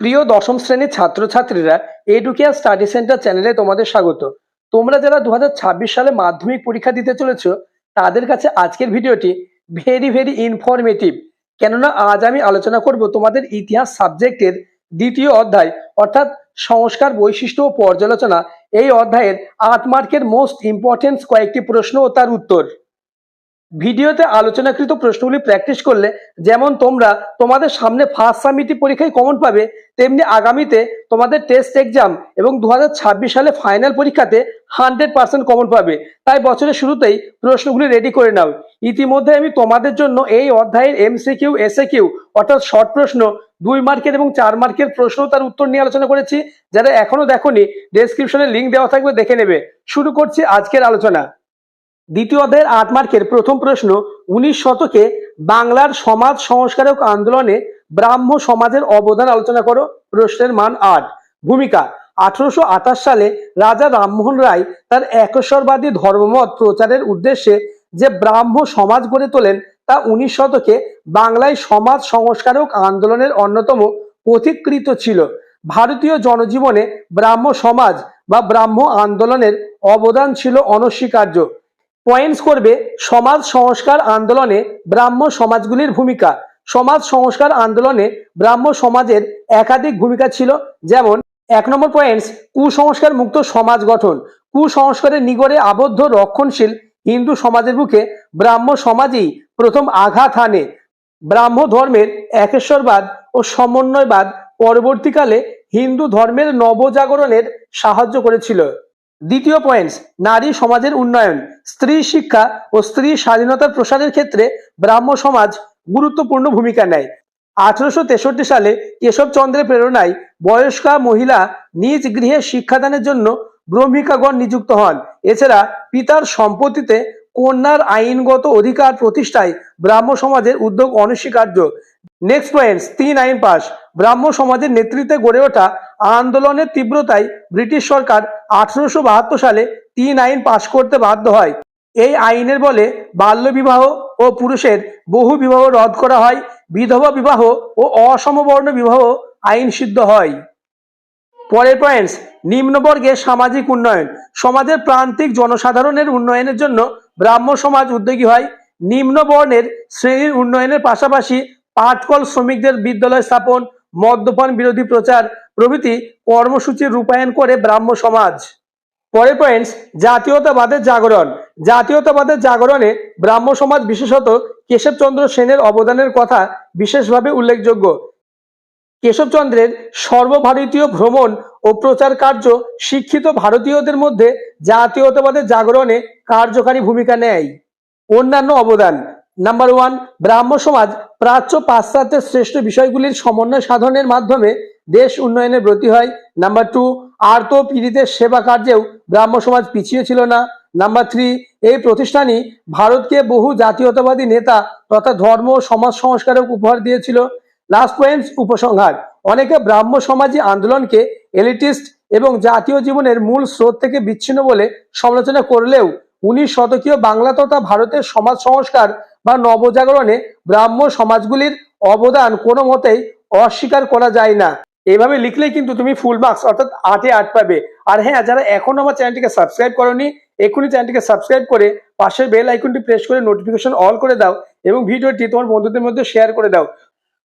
প্রিয় দশম শ্রেণির ছাত্রছাত্রীরা এডুকেয়ার স্টাডি সেন্টার চ্যানেলে তোমাদের স্বাগত। তোমরা যারা দু হাজার ছাব্বিশ সালে মাধ্যমিক পরীক্ষা দিতে চলেছ, তাদের কাছে আজকের ভিডিওটি ভেরি ভেরি ইনফরমেটিভ কেননা আজ আমি আলোচনা করব তোমাদের ইতিহাস সাবজেক্টের দ্বিতীয় অধ্যায়, অর্থাৎ সংস্কার বৈশিষ্ট্য ও পর্যালোচনা। এই অধ্যায়ের আট মার্কের মোস্ট ইম্পর্টেন্স কয়েকটি প্রশ্ন ও তার উত্তর। ভিডিওতে আলোচনাকৃত প্রশ্নগুলি প্র্যাকটিস করলে যেমন তোমরা তোমাদের সামনে ফার্স্ট সামিটি পরীক্ষায় কমন পাবে, তেমনি আগামীতে তোমাদের টেস্ট এক্সাম এবং দু হাজার ছাব্বিশ সালে ফাইনাল পরীক্ষাতে হান্ড্রেড পার্সেন্ট কমন পাবে। তাই বছরের শুরুতেই প্রশ্নগুলি রেডি করে নাও। ইতিমধ্যে আমি তোমাদের জন্য এই অধ্যায়ের এমসিকিউ এসএ কিউ অর্থাৎ শর্ট প্রশ্ন, দুই মার্কের এবং চার মার্কের প্রশ্ন তার উত্তর নিয়ে আলোচনা করেছি। যারা এখনও দেখোনি ডেসক্রিপশনে লিঙ্ক দেওয়া থাকবে, দেখে নেবে। শুরু করছি আজকের আলোচনা। দ্বিতীয় অধ্যায়ের আট মার্কের প্রথম প্রশ্ন, উনিশ শতকে বাংলার সমাজ সংস্কারক আন্দোলনে ব্রাহ্ম সমাজের অবদান আলোচনা করো, প্রশ্নের মান আট। ভূমিকা, আঠারোশো আঠাশ সালে রাজা রামমোহন রায় তার একশ্বরবাদী ধর্মমত প্রচারের উদ্দেশ্যে যে ব্রাহ্ম সমাজ গড়ে তোলেন, তা উনিশ শতকে বাংলায় সমাজ সংস্কারক আন্দোলনের অন্যতম পথিকৃত ছিল। ভারতীয় জনজীবনে ব্রাহ্ম সমাজ বা ব্রাহ্ম আন্দোলনের অবদান ছিল অনস্বীকার্য। পয়েন্টস করবে সমাজ সংস্কার আন্দোলনে ব্রাহ্ম সমাজগুলির ভূমিকা। সমাজ সংস্কার আন্দোলনে ব্রাহ্ম সমাজের একাধিক ভূমিকা ছিল, যেমন এক নম্বর পয়েন্টস, কুসংস্কার মুক্ত সমাজ গঠন। কুসংস্কারের নিগড়ে আবদ্ধ রক্ষণশীল হিন্দু সমাজের বুকে ব্রাহ্ম সমাজই প্রথম আঘাত হানে। ব্রাহ্ম ধর্মের একেশ্বরবাদ ও সমন্বয়বাদ পরবর্তীকালে হিন্দু ধর্মের নবজাগরণের সাহায্য করেছিল। দ্বিতীয় পয়েন্টস নারী সমাজের উন্নয়ন। স্ত্রী শিক্ষা ও স্ত্রী স্বাধীনতার প্রসারের ক্ষেত্রে ব্রাহ্ম সমাজ গুরুত্বপূর্ণ ভূমিকা নেয়। আঠারোশো তেষট্টি সালে কেশবচন্দ্রের প্রেরণায় বয়স্কা মহিলা নিজ গৃহে শিক্ষাদানের জন্য ব্রহ্মিকাগণ নিযুক্ত হন। এছাড়া পিতার সম্পত্তিতে কন্যার আইনগত অধিকার প্রতিষ্ঠায় ব্রাহ্ম সমাজের উদ্যোগ অনস্বীকার্য। নেক্সট পয়েন্টস তিন আইন পাস। ব্রাহ্ম সমাজের নেতৃত্বে গড়ে ওঠা আন্দোলনের তীব্রতায় ব্রিটিশ সরকার আঠারোশো বাহাত্তর সালে তিন আইন পাশ করতে বাধ্য হয়। এই আইনের বলে বাল্যবিবাহ ও পুরুষের বহু বিবাহ রদ করা হয়। বিধবা বিবাহ ও অসমবর্ণ বিবাহ আইন সিদ্ধ হয়। পরের পয়েন্টস নিম্নবর্গের সামাজিক উন্নয়ন। সমাজের প্রান্তিক জনসাধারণের উন্নয়নের জন্য ব্রাহ্ম সমাজ উদ্যোগী হয়। নিম্ন বর্ণের শ্রেণির উন্নয়নের পাশাপাশি পাটকল শ্রমিকদের বিদ্যালয় স্থাপন, মদ্যপান বিরোধী প্রচার প্রভৃতি কর্মসূচির রূপায়ণ করে ব্রাহ্ম সমাজ। পরের পয়েন্টস জাতীয়তাবাদের জাগরণ। জাতীয়তাবাদের জাগরণে ব্রাহ্ম সমাজ বিশেষত কেশবচন্দ্র সেনের অবদানের কথা বিশেষভাবে উল্লেখযোগ্য। কেশবচন্দ্রের সর্বভারতীয় ভ্রমণ ও প্রচার কার্য শিক্ষিত ভারতীয়দের মধ্যে জাতীয়তাবাদের জাগরণে কার্যকারী ভূমিকা নেয়। অন্যান্য অবদান নাম্বার ওয়ান ব্রাহ্ম সমাজ, প্রাচ্য পাশ্চাত্যের শ্রেষ্ঠ বিষয়গুলির সমন্বয় সাধনের মাধ্যমে দেশ উন্নয়নে ব্রতী হয়। নাম্বার টু আর্ত পীড়িতের সেবা কার্যেও ব্রাহ্ম সমাজ পিছিয়ে ছিল না। নাম্বার থ্রি এই প্রতিষ্ঠানই ভারতকে বহু জাতীয়তাবাদী নেতা তথা ধর্ম সমাজ সংস্কারক উপহার দিয়েছিল। লাস্ট পয়েন্ট উপসংহার। অনেকে ব্রাহ্ম সমাজী আন্দোলনকে এলিটিস্ট এবং জাতীয় জীবনের মূল স্রোত থেকে বিচ্ছিন্ন বলে সমালোচনা করলেও উনিশ শতকীয় বাংলা তথা ভারতের সমাজ সংস্কার বা নবজাগরণে ব্রাহ্ম সমাজগুলির অবদান কোনো মতেই অস্বীকার করা যায় না। এইভাবে লিখলেই কিন্তু তুমি ফুল মার্কস অর্থাৎ আটে আট পাবে। আর হ্যাঁ যারা এখনও আমার চ্যানেলটিকে সাবস্ক্রাইব করনি, এক্ষুনি চ্যানেলটিকে সাবস্ক্রাইব করে পাশের বেল আইকনটি প্রেস করে নোটিফিকেশন অল করে দাও এবং ভিডিওটি তোমার বন্ধুদের মধ্যে শেয়ার করে দাও।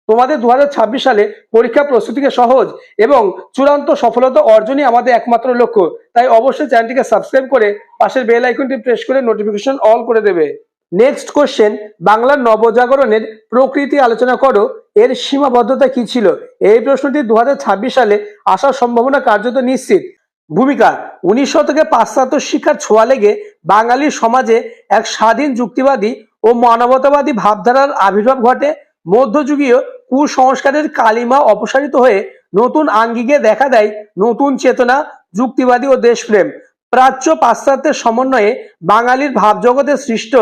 তোমাদের দু হাজার ছাব্বিশ সালে পরীক্ষা প্রস্তুতিকে সহজ এবং চূড়ান্ত সফলতা অর্জনই আমাদের একমাত্র লক্ষ্য। তাই অবশ্যই চ্যানেলটিকে সাবস্ক্রাইব করে পাশের বেল আইকনটি প্রেস করে নোটিফিকেশন অল করে দেবে। নেক্সট কোশ্চেন বাংলার নবজাগরণের প্রকৃতি আলোচনা করো, এর সীমাবদ্ধতা কি ছিল? এই প্রশ্নটি দুহাজার ছাব্বিশ সালে আসার সম্ভাবনা কার্যত নিশ্চিত। ভূমিকা, উনিশ শতকে পাশ্চাত্য শিক্ষার ছোঁয়া লেগে বাঙালি সমাজে এক স্বাধীন যুক্তিবাদী ও মানবতাবাদী ভাবধারার আবির্ভাব ঘটে। মধ্যযুগীয় কুসংস্কারের কালিমা অপসারিত হয়ে নতুন আঙ্গিকে দেখা দেয় নতুন চেতনা, যুক্তিবাদী ও দেশপ্রেম। প্রাচ্য পাশ্চাত্যের সমন্বয়ে বাঙালির ভাবজগতে সৃষ্ট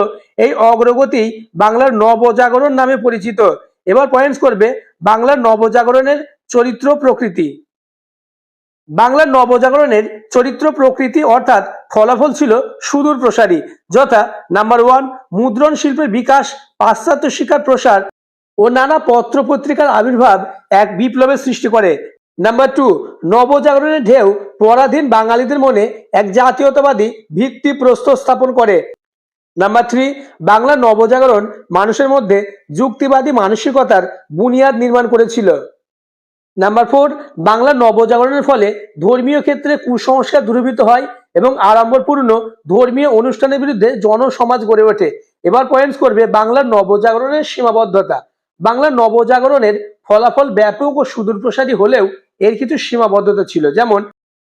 এই অগ্রগতি বাংলার নবজাগরণ নামে পরিচিত। এবার পয়েন্টস করবে বাংলার নবজাগরণের চরিত্র প্রকৃতি। বাংলার নবজাগরণের চরিত্র প্রকৃতি অর্থাৎ ফলাফল ছিল সুদূর প্রসারী, যথা নাম্বার ওয়ান মুদ্রণ শিল্পের বিকাশ, পাশ্চাত্য শিক্ষার প্রসার ও নানা পত্র পত্রিকার আবির্ভাব এক বিপ্লবের সৃষ্টি করে। নাম্বার টু নবজাগরণের ঢেউ পরাধীন বাঙালিদের মনে এক জাতীয়তাবাদী ভিত্তি প্রস্তর স্থাপন করে। নাম্বার থ্রি বাংলা নবজাগরণ মানুষের মধ্যে যুক্তিবাদী মানসিকতার বুনিয়াদ নির্মাণ করেছিল। নাম্বার ফোর বাংলা নবজাগরণের ফলে ধর্মীয় ক্ষেত্রে কুসংস্কার দূরীভূত হয় এবং আড়ম্বরপূর্ণ ধর্মীয় অনুষ্ঠানের বিরুদ্ধে জনসমাজ গড়ে ওঠে। এবার পয়েন্টস করবে বাংলার নবজাগরণের সীমাবদ্ধতা। বাংলার নবজাগরণের ফলাফল ব্যাপক ও সুদূরপ্রসারী হলেও এর কিছু সীমাবদ্ধতা ছিল। যেমন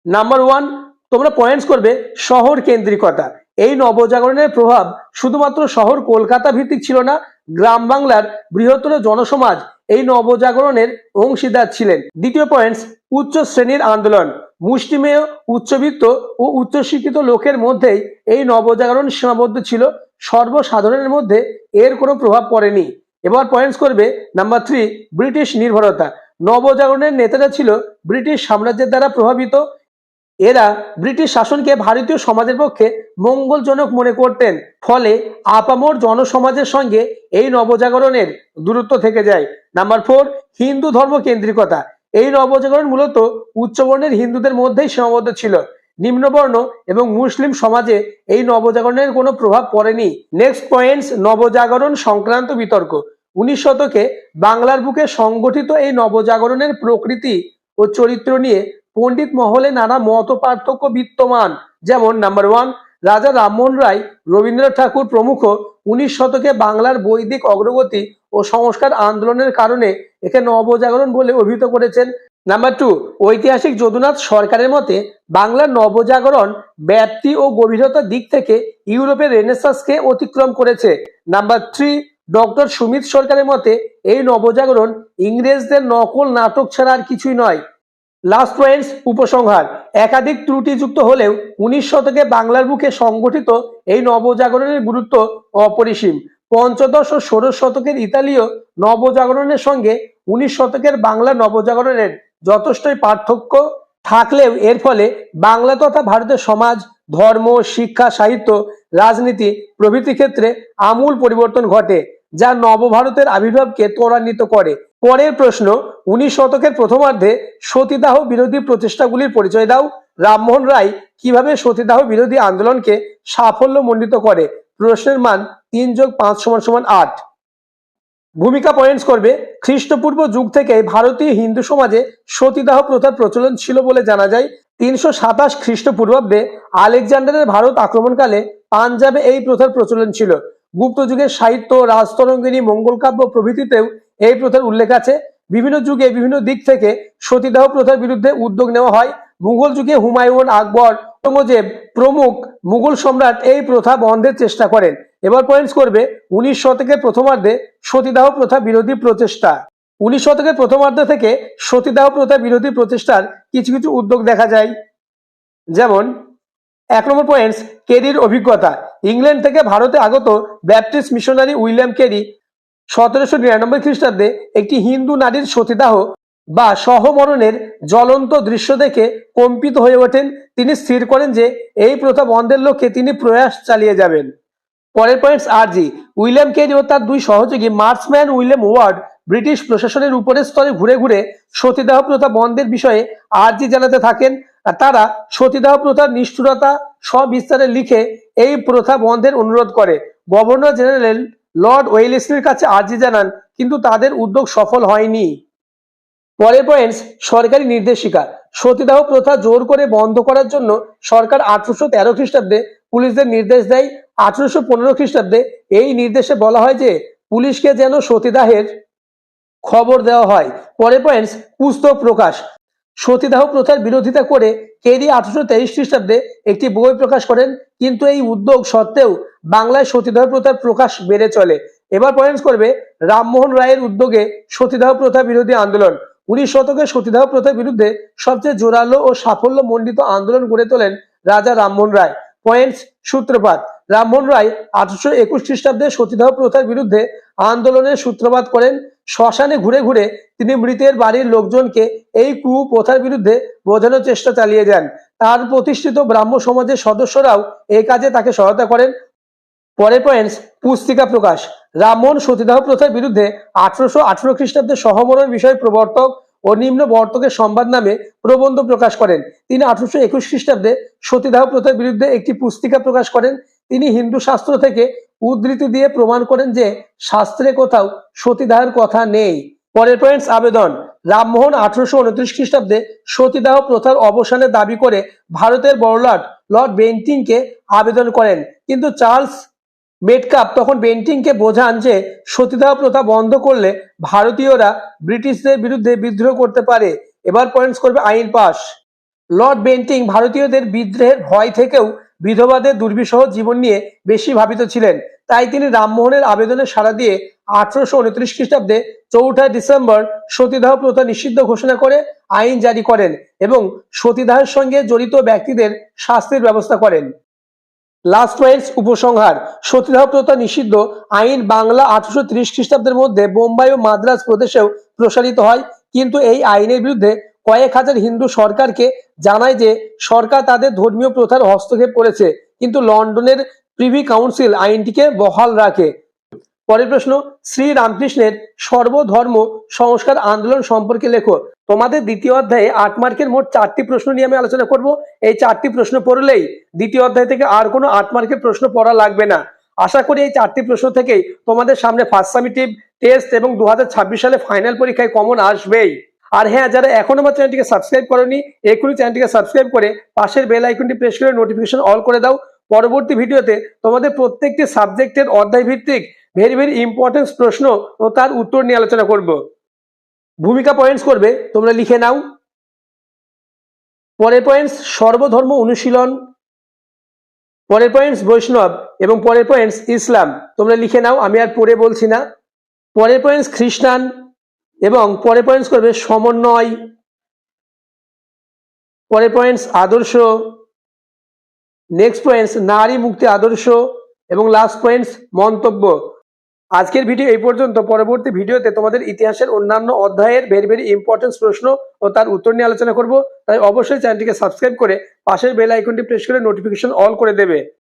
নাম্বার ওয়ান তোমরা পয়েন্টস করবে শহর কেন্দ্রিকতা। এই নবজাগরণের প্রভাব শুধুমাত্র শহর কলকাতা ভিত্তিক ছিল না, গ্রাম বাংলার বৃহত্তর জনসমাজ এই নবজাগরণের অংশীদার ছিলেন। দ্বিতীয় পয়েন্টস উচ্চ শ্রেণির আন্দোলন। মুষ্টিমেয়, উচ্চবিত্ত ও উচ্চশিক্ষিত লোকের মধ্যেই এই নবজাগরণ সীমাবদ্ধ ছিল। সর্বসাধারণের মধ্যে এর কোনো প্রভাব পড়েনি। এবার পয়েন্টস করবে নাম্বার থ্রি ব্রিটিশ নির্ভরতা। নবজাগরণের নেতারা ছিল ব্রিটিশ সাম্রাজ্যের দ্বারা প্রভাবিত। এরা ব্রিটিশ শাসনকে ভারতীয় সমাজের পক্ষে মঙ্গলজনক মনে করতেন, ফলে আপামর জনসমাজের সঙ্গে এই নবজাগরণের দূরত্ব থেকে যায়। নাম্বার ফোর, হিন্দু ধর্ম কেন্দ্রিকতা। এই নবজাগরণ মূলত উচ্চবর্ণের হিন্দুদের মধ্যেই সীমাবদ্ধ ছিল। নিম্নবর্ণ এবং মুসলিম সমাজে এই নবজাগরণের কোনো প্রভাব পড়েনি। নেক্সট পয়েন্টস, নবজাগরণ সংক্রান্ত বিতর্ক। উনিশ শতকে বাংলার বুকে সংগঠিত এই নবজাগরণের প্রকৃতি ও চরিত্র নিয়ে পণ্ডিত মহলে নানা মত পার্থক্য বিদ্যমান। যেমন নাম্বার ওয়ান রাজা রামমোহন রায়, রবীন্দ্রনাথ ঠাকুর প্রমুখ উনিশ শতকে বাংলার বৈদিক অগ্রগতি ও সংস্কার আন্দোলনের কারণে একে নবজাগরণ বলে অভিহিত করেছেন। নাম্বার টু ঐতিহাসিক যদুনাথ সরকারের মতে, বাংলার নবজাগরণ ব্যাপ্তি ও গভীরতার দিক থেকে ইউরোপের রেনেসাসকে অতিক্রম করেছে। নাম্বার থ্রি ডক্টর সুমিত সরকারের মতে, এই নবজাগরণ ইংরেজদের নকল নাটক ছাড়া আর কিছুই নয়। লাস্ট পয়েন্টস উপসংহার। একাধিক ত্রুটিযুক্ত হলেও উনিশ শতকে বাংলার বুকে সংগঠিত এই নবজাগরণের গুরুত্ব অপরিসীম। পঞ্চদশ ও ষোড়শ শতকের ইতালীয় নবজাগরণের সঙ্গে উনিশ শতকের বাংলা নবজাগরণের যথেষ্টই পার্থক্য থাকলেও এর ফলে বাংলা তথা ভারতের সমাজ, ধর্ম, শিক্ষা, সাহিত্য, রাজনীতি প্রভৃতি ক্ষেত্রে আমূল পরিবর্তন ঘটে। যা নবভারতের আবির্ভাবকে ত্বরান্বিত করে। পরের প্রশ্ন, উনিশ শতকের প্রথমার্ধে সতীদাহ বিরোধী প্রচেষ্টাগুলির পরিচয় দাও। রামমোহন রায় কীভাবে সতীদাহ বিরোধী আন্দোলনকে সাফল্য মণ্ডিত করে? প্রশ্নের মান তিন যোগ পাঁচ সমান সমান আট। ভূমিকা পয়েন্টস করবে, খ্রিস্টপূর্ব যুগ থেকে ভারতীয় হিন্দু সমাজে সতীদাহ প্রথার প্রচলন ছিল বলে জানা যায়। তিনশো সাতাশ খ্রিস্টপূর্বাব্দে আলেকজান্ডারের ভারত আক্রমণকালে পাঞ্জাবে এই প্রথার প্রচলন ছিল। গুপ্ত যুগের সাহিত্য, রাজতরঙ্গিনী, মঙ্গল কাব্য প্রভৃতিতেও এই প্রথার উল্লেখ আছে। বিভিন্ন যুগে বিভিন্ন দিক থেকে সতীদাহ প্রথার বিরুদ্ধে উদ্যোগ নেওয়া হয়। মুঘল যুগে হুমায়ুন আকবর, ঔরঙ্গজেব প্রমুখ মুঘল সম্রাট এই প্রথা বন্ধের চেষ্টা করেন। এবার পয়েন্টস করবে উনিশ শতকের প্রথমার্ধে সতীদাহ প্রথা বিরোধী প্রচেষ্টা। উনিশ শতকের প্রথমার্ধ থেকে সতীদাহ প্রথা বিরোধী প্রচেষ্টার কিছু কিছু উদ্যোগ দেখা যায়। যেমন এক নম্বর পয়েন্টস কেরির অভিজ্ঞতা। ইংল্যান্ড থেকে ভারতে আগত ব্যাপটিস্ট মিশনারি উইলিয়াম কেরি সতেরোশো নিরানব্বই খ্রিস্টাব্দে একটি হিন্দু নারীর সতীদাহ বা সহমরণের জ্বলন্ত দৃশ্য দেখে কম্পিত হয়ে ওঠেন। তিনি স্থির করেন যে, এই প্রথা বন্ধের লক্ষ্যে তিনি প্রয়াস চালিয়ে যাবেন। পরের পয়েন্টস আর জি উইলিয়াম কেরি ও তার দুই সহযোগী মার্কসম্যান উইলিয়াম ওয়ার্ড, ব্রিটিশ প্রশাসনের উপরের স্তরে ঘুরে ঘুরে সতীদাহ প্রথা বন্ধের বিষয়ে আর্জি জানাতে থাকেন। আর তারা সতীদাহ প্রথার নিষ্ঠুরতা সবিস্তারে লিখে এই প্রথা বন্ধের অনুরোধ করে। গভর্নর জেনারেল লর্ড ওয়েলেসলির কাছে আর্জি জানান, কিন্তু তাদের উদ্যোগ সফল হয়নি। পরের পয়েন্টস সরকারি নির্দেশিকা। সতীদাহ প্রথা জোর করে বন্ধ করার জন্য সরকার আঠারোশো তেরো খ্রিস্টাব্দে পুলিশদের নির্দেশ দেয়। আঠারোশো পনেরো খ্রিস্টাব্দে এই নির্দেশে বলা হয় যে, পুলিশকে যেন সতীদাহের খবর দেওয়া হয়। পরের পয়েন্টস পুস্তক প্রকাশ। সতীদাহ প্রথার বিরোধিতা করে কেরি আঠারোশো তেইশ খ্রিস্টাব্দে একটি বই প্রকাশ করেন। কিন্তু এই উদ্যোগ সত্ত্বেও বাংলায় সতীদাহ প্রথার প্রকাশ বেড়ে চলে। এবার পয়েন্টস করবে, রামমোহন রায়ের উদ্যোগে সতীদাহ প্রথা বিরোধী আন্দোলন। উনিশ শতকে সতীদাহ প্রথার বিরুদ্ধে সবচেয়ে জোরালো ও সাফল্য মণ্ডিত আন্দোলন গড়ে তোলেন রাজা রামমোহন রায়। পয়েন্টস, সূত্রপাত। রামমোহন রায় আঠারোশো একুশ খ্রিস্টাব্দে সতীদাহ প্রথার বিরুদ্ধে আন্দোলনের সূত্রপাত করেন। শ্মশানে ঘুরে ঘুরে তিনি মৃতের বাড়ির লোকজনকে এই কুপ্রথার বিরুদ্ধে বোঝানোর চেষ্টা চালিয়ে যান। তার প্রতিষ্ঠিত ব্রাহ্ম সমাজের সদস্যরাও এই কাজে তাকে সহায়তা করেন। পরে পয়েন্টস, পুস্তিকা প্রকাশ। রামমোহন সতীদাহ প্রথার বিরুদ্ধে আঠারোশো আঠারো খ্রিস্টাব্দে সহমরণ বিষয় প্রবর্তক ও নিম্ন বর্তকের সংবাদ নামে প্রবন্ধ প্রকাশ করেন। তিনি আঠারোশো একুশ খ্রিস্টাব্দে সতীদাহ প্রথার বিরুদ্ধে একটি পুস্তিকা প্রকাশ করেন। তিনি হিন্দু শাস্ত্র থেকে উদ্ধৃতি দিয়ে প্রমাণ করেন যে শাস্ত্রে কোথাও সতীদাহের কথা নেই। পরের পয়েন্টস আবেদন। রামমোহন আঠারোশো উনত্রিশ খ্রিস্টাব্দে সতীদাহ প্রথার অবসানের দাবি করে ভারতের বড়লাট লর্ড বেন্টিংকে আবেদন করেন। কিন্তু চার্লস মেটকাপ তখন বেন্টিংকে বোঝান যে সতীদাহ প্রথা বন্ধ করলে ভারতীয়রা ব্রিটিশদের বিরুদ্ধে বিদ্রোহ করতে পারে। এবার পয়েন্টস করবে আইন পাস লর্ড বেন্টিং ভারতীয়দের বিদ্রোহের ভয় থেকেও বিধবাদের দুর্বিষহ জীবন নিয়ে বেশি ভাবিত ছিলেন। তাই তিনি রামমোহনের আবেদনে সাড়া দিয়ে আঠারোশো উনত্রিশ খ্রিস্টাব্দে চৌঠা ডিসেম্বর সতীদাহ প্রথা নিষিদ্ধ ঘোষণা করে আইন জারি করেন এবং সতীদাহের সঙ্গে জড়িত ব্যক্তিদের শাস্তির ব্যবস্থা করেন। লাস্ট পয়েন্টস উপসংহার, সতীদাহ প্রথা নিষিদ্ধ আইন বাংলা আঠারোশো ত্রিশ খ্রিস্টাব্দের মধ্যে বোম্বাই ও মাদ্রাজ প্রদেশেও প্রসারিত হয়, কিন্তু এই আইনের বিরুদ্ধে কয়েক হাজার হিন্দু সরকারকে জানায় যে সরকার তাদের ধর্মীয় প্রথার হস্তক্ষেপ করেছে, কিন্তু লন্ডনের প্রিভি কাউন্সিল আইনটিকে বহাল রাখে। পরের প্রশ্ন, শ্রী রামকৃষ্ণের সর্বধর্ম সংস্কার আন্দোলন সম্পর্কে লেখো। তোমাদের দ্বিতীয় অধ্যায়ে আট মার্কের মোট চারটি প্রশ্ন নিয়ে আমি আলোচনা করব। এই চারটি প্রশ্ন পড়লেই দ্বিতীয় অধ্যায় থেকে আর কোনো আট মার্কের প্রশ্ন পড়া লাগবে না। আশা করি এই চারটি প্রশ্ন থেকেই তোমাদের সামনে ফার্স্ট সামিটিভ টেস্ট এবং দু হাজার ছাব্বিশ সালে ফাইনাল পরীক্ষায় কমন আসবেই। আর হ্যাঁ যারা এখনও আমার চ্যানেলটিকে সাবস্ক্রাইব করনি এখনই চ্যানেলটিকে সাবস্ক্রাইব করে পাশের বেল আইকনটি প্রেস করে নোটিফিকেশন অল করে দাও। পরবর্তী ভিডিওতে তোমাদের প্রত্যেকটি সাবজেক্টের অধ্যায় ভিত্তিক ভেরি ভেরি ইম্পর্টেন্ট প্রশ্ন ও তার উত্তর নিয়ে আলোচনা করব। ভূমিকা পয়েন্টস করবে, তোমরা লিখে নাও। পরের পয়েন্টস সর্বধর্ম অনুশীলন। পরের পয়েন্টস বৈষ্ণব। এবং পরের পয়েন্টস ইসলাম। তোমরা লিখে নাও, আমি আর পড়ে বলছি না। পরের পয়েন্টস খ্রিস্টান। এবং পরে পয়েন্টস করবে সমন্বয়। পরের পয়েন্টস আদর্শ। নেক্সট পয়েন্টস নারী মুক্তি আদর্শ এবং লাস্ট পয়েন্টস মন্তব্য। আজকের ভিডিও এই পর্যন্ত। পরবর্তী ভিডিওতে তোমাদের ইতিহাসের অন্যান্য অধ্যায়ের ভেরি ভেরি ইম্পর্টেন্ট প্রশ্ন ও তার উত্তর নিয়ে আলোচনা করব। তাই অবশ্যই চ্যানেলটিকে সাবস্ক্রাইব করে পাশের বেল আইকনটি প্রেস করে নোটিফিকেশন অল করে দেবে।